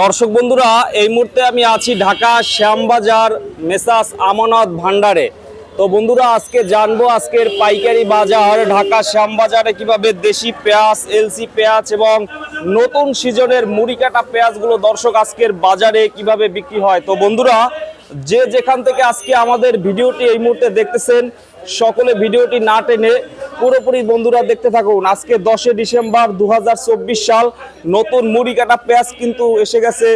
দর্শক বন্ধুরা, এই মুহূর্তে আমি আছি ঢাকা শ্যামবাজার মেসাস আমানত ভান্ডারে তো বন্ধুরা, আজকে জানব আজকের পাইকারি বাজার। ঢাকা শ্যামবাজারে কীভাবে দেশি পেঁয়াজ, এলসি পেঁয়াজ এবং নতুন সিজনের মুড়ি কাটা পেঁয়াজগুলো দর্শক আজকের বাজারে কীভাবে বিক্রি হয়। তো বন্ধুরা, যে যেখান থেকে আজকে আমাদের ভিডিওটি এই মুহূর্তে দেখতেছেন, সকলে ভিডিওটি না টেনে পুরোপুরি বন্ধুরা দেখতে থাকুন আজকে দশই ডিসেম্বর দু হাজার চব্বিশ সাল নতুন মুড়ি কাটা পেঁয়াজ কিন্তু এসে গেছে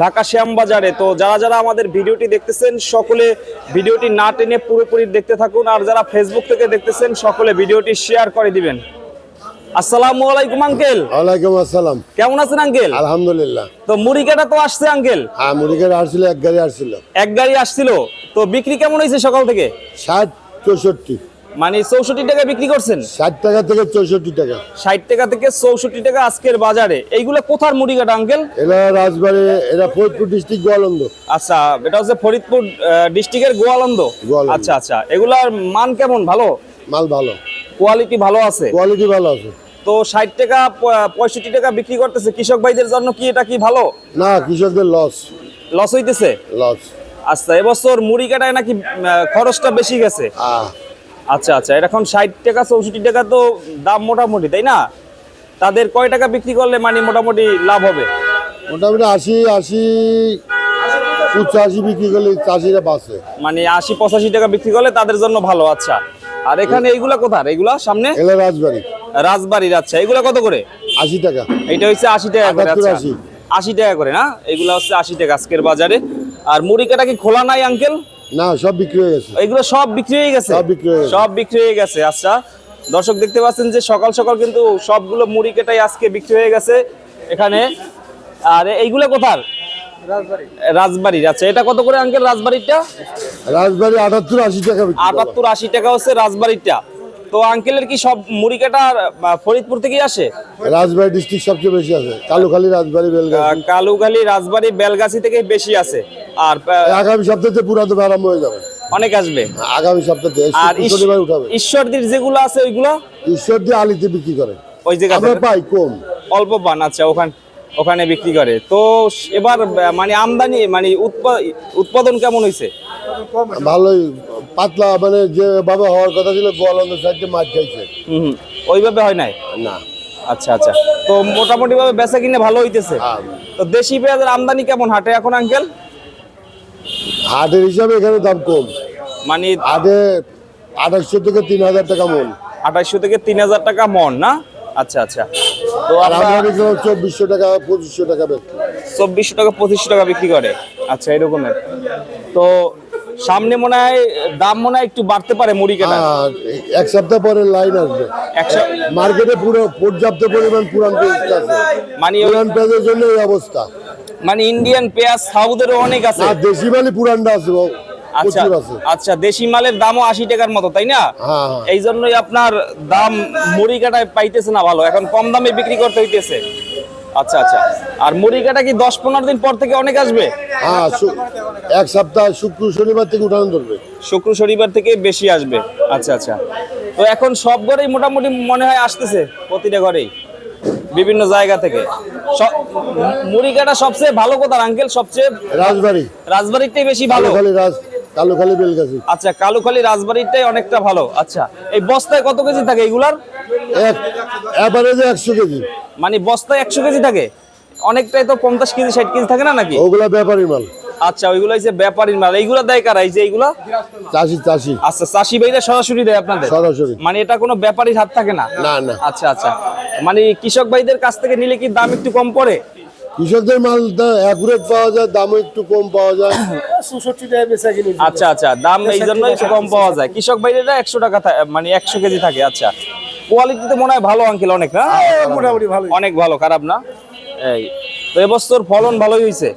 ঢাকা শ্যামবাজারে। তো যারা যারা আমাদের ভিডিওটি দেখতেছেন সকলে ভিডিওটি না টেনে পুরোপুরি দেখতে থাকুন আর যারা ফেসবুক থেকে দেখতেছেন সকলে ভিডিওটি শেয়ার করে দিবেন। আসসালামু আলাইকুম আঙ্কেল। ওয়ালাইকুম আসসালাম। কেমন আছেন আঙ্কেল? আলহামদুলিল্লাহ। তো মুড়ি কাটা তো আসছে আঙ্কেল। হ্যাঁ আসছিল এক গাড়ি আসছিল। এক গাড়ি আসছিল। তো বিক্রি কেমন হয়েছে সকাল থেকে? ষাট চৌষট্টি। মানে চৌষট্টি টাকা বিক্রি করছেন? ষাট টাকা থেকে চৌষট্টি টাকা। ষাট টাকা থেকে চৌষট্টি টাকা আজকের বাজারে। এইগুলো কোথার মুড়ি কাটা আঙ্কেল? এরা রাজবাড়ি এরা ফরিদপুর ডিস্ট্রিক্ট গোয়ালন্দ। আচ্ছা এটা হচ্ছে ফরিদপুর ডিস্ট্রিক্টের গোয়ালন্দ। আচ্ছা আচ্ছা এগুলার মান কেমন? ভালো? মাল ভালো। কোয়ালিটি ভালো আছে? কোয়ালিটি ভালো আছে। তো ষাট টাকা পঁয়ষট্টি টাকা বিক্রি করতেছে। কৃষক ভাইদের জন্য কি এটা কি ভালো? না কৃষকদের লস লস হইতেছে? লস আচ্ছা এবছর মুড়ি কাটায় নাকি খরচটা বেশি গেছে? আহ আচ্ছা আচ্ছা। এটা এখন ষাট টাকা চৌষট্টি টাকা তো দাম মোটামুটি তাই না? তাদের কয় টাকা বিক্রি করলে মানে মোটামুটি লাভ হবে? মোটামুটি আশি আশি পঁচাশি বিক্রি করলে চাষিরা বাঁচে। মানে আশি পঁচাশি টাকা বিক্রি করলে তাদের জন্য ভালো আচ্ছা। আর এখানে এইগুলা কোথার? এইগুলা সামনে? এগুলো রাজবাড়ি। রাজবাড়ির আচ্ছা। এইগুলা কত করে? আশি টাকা। এইটা হচ্ছে আশি টাকা করে আচ্ছা। আশি। টাকা করে না? এগুলা হচ্ছে আশি টাকা আজকের বাজারে। আর মুড়ি কাটা কি খোলা নাই আঙ্কেল? না সব বিক্রি হয়ে গেছে। এগুলো সব বিক্রি হয়ে গেছে? সব বিক্রি হয়ে গেছে। সব বিক্রি হয়ে গেছে আচ্ছা। দর্শক দেখতে পাচ্ছেন যে সকাল সকাল কিন্তু সবগুলো মুড়ি কেটাই আজকে বিক্রি হয়ে গেছে এখানে। আর এইগুলো কোথার? রাজবাড়ির আচ্ছা। এটা কত করে আঙ্কেল রাজবাড়িরটা রাজবাড়ি আটাত্তর আশি টাকা আটাত্তর আশি টাকা হচ্ছে রাজবাড়িরটা তো আঙ্কেলের কি সব মুড়ি কাটা ফরিদপুর থেকেই আসে? রাজবাড়ি ডিস্ট্রিক্ট সবচেয়ে বেশি আছে কালুখালী রাজবাড়ি বেলগাছি। কালুখালী রাজবাড়ি বেলগাছি থেকে বেশি আছে আর আগামী সপ্তাহে পুরা তো আরম্ভ হয়ে যাবে। অনেক আসবে। আগামী সপ্তাহে আর উঠাবে। ঈশ্বরদীর যেগুলো আছে ওইগুলো? ঈশ্বর দিয়ে আলিতে বিক্রি করে। ওই জায়গা আমরা পাই কম। অল্প পান আচ্ছা ওখানে ওখানে বিক্রি করে। তো এবার মানে আমদানি মানে উৎপাদন কেমন হয়েছে ভালোই পাতলা মানে যেভাবে হওয়ার কথা ছিল সাইডে মাছ খাইছে। হুম। ওইভাবে হয় নাই? না। আচ্ছা আচ্ছা। তো মোটামুটি ভাবে বেচা কিনে ভালো হইতেছে? হ্যাঁ। তো দেশি পেঁয়াজের আমদানি কেমন হাটে এখন আঙ্কেল? হাটের হিসাবে এখানে দাম কম। মানে হাটে আঠাশশো থেকে তিন হাজার টাকা মন। আঠাইশশো থেকে তিন হাজার টাকা মন না? আচ্ছা আচ্ছা। তো চব্বিশশো টাকা পঁচিশশো টাকা বেচছি চব্বিশশো টাকা পঁচিশশো টাকা বিক্রি করে। আচ্ছা এরকমের তো সামনে মনে হয় দাম মনে হয় একটু বাড়তে পারে মুড়ি কেনা এক সপ্তাহ পরে লাইন আসবে। মার্কেটে পুরো পর্যাপ্ত পরিমাণ পুরান পেঁয়াজ আছে। মানে পুরান পেঁয়াজের জন্য এই অবস্থা। মানে ইন্ডিয়ান পেঁয়াজ সাউথেরও অনেক আছে। আর দেশি মালি পুরানটা আছে আচ্ছা আচ্ছা দেশি মালের দামও আশি টাকার মতো তাই না? হ্যাঁ হ্যাঁ। এই জন্যই আপনার দাম মুড়ি কাটায় পাইতেছে না ভালো এখন কম দামে বিক্রি করতে হইতেছে। আচ্ছা আচ্ছা। আর মুড়ি কাটা কি দশ পনেরো দিন পর থেকে অনেক আসবে? হ্যাঁ এক সপ্তাহ শুক্র শনিবার থেকে উঠানো ধরবে। শুক্র শনিবার থেকে বেশি আসবে। আচ্ছা আচ্ছা। তো এখন সব ঘরেই মোটামুটি মনে হয় আসতেছে প্রতিটা ঘরেই। বিভিন্ন জায়গা থেকে। সব- মুড়ি সবচেয়ে ভালো কোথার আঙ্কেল? সবচেয়ে রাজবাড়ি। রাজবাড়িটাই বেশি ভালো? কালুখালী রাজ কালুখালি বেলগাছি। আচ্ছা কালুখালি রাজবাড়িটাই অনেকটা ভালো। আচ্ছা এই বস্তায় কত কেজি থাকে এগুলার? এক অ্যাভারেজে একশো কেজি। মানে বস্তায় একশো কেজি থাকে? অনেকটাই তো পঞ্চাশ কেজি ষাট কেজি থাকে না নাকি? ওগুলা ব্যাপারী মাল। আচ্ছা ওইগুলো যে ব্যাপারীর মাল এইগুলো দেয় কারা? এই যে এইগুলা? চাষি চাষি। আচ্ছা চাষি ভাইরা সরাসরি দেয় আপনাদের? সরাসরি। মানে এটা কোনো ব্যাপারীর হাত থাকে না? না না। আচ্ছা আচ্ছা। মানে কৃষক ভাইদের কাছ থেকে নিলে কি দাম একটু কম পড়ে? কৃষকদের মাল অ্যাকুরেট পাওয়া যায় দামও একটু কম পাওয়া যায়। আচ্ছা আচ্ছা। দাম এই জন্যই একটু কম পাওয়া যায়। কৃষক ভাইরা একশো টাকা মানে একশো কেজি থাকে আচ্ছা। কোয়ালিটি তো মনে হয় ভালো আঙ্কেল অনেক না? মোটামুটি ভালো অনেক ভালো খারাপ না? এই তো এবছর ফলন ভালোই হয়েছে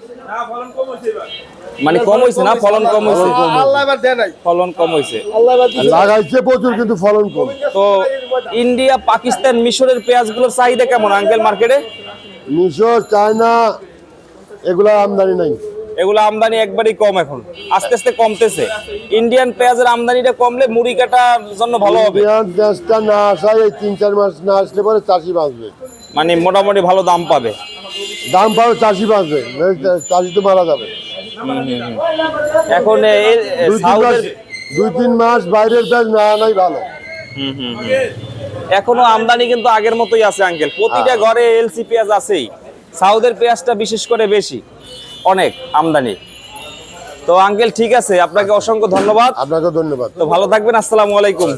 মানে কম হয়েছে না ফলন কম হয়েছে? আল্লাহ এবার দেয় নাই। ফলন কম হয়েছে। আল্লাহ এবার লাগাইছে প্রচুর কিন্তু ফলন কম। তো ইন্ডিয়া পাকিস্তান মিশরের পেঁয়াজগুলোর চাহিদা কেমন? আঙ্কেল মার্কেটে মিশর চায়না এগুলা আমদানি নাই। এগুলো আমদানি একবারই কম এখন। আস্তে আস্তে কমতেছে। ইন্ডিয়ান পেঁয়াজের আমদানিটা কমলে মুড়ি কাটার জন্য ভালো হবে। পেঁয়াজটা না আসায় এই তিন চার মাস না আসলে পরে চাষি বাঁচবে। মানে মোটামুটি ভালো দাম পাবে। দাম পাবে চাষি বাঁচবে। চাষি তো মারা যাবে। এখন দুই তিন মাস বাইরের পেঁয়াজ না আনাই ভালো। এখনও আমদানি কিন্তু আগের মতোই আছে আঙ্কেল। প্রতিটা ঘরে এলসি পেঁয়াজ আছেই। সাউদের পেঁয়াজটা বিশেষ করে বেশি অনেক আমদানি। তো আঙ্কেল ঠিক আছে আপনাকে অসংখ্য ধন্যবাদ। আপনাকে ধন্যবাদ। তো ভালো থাকবেন আসসালামু আলাইকুম।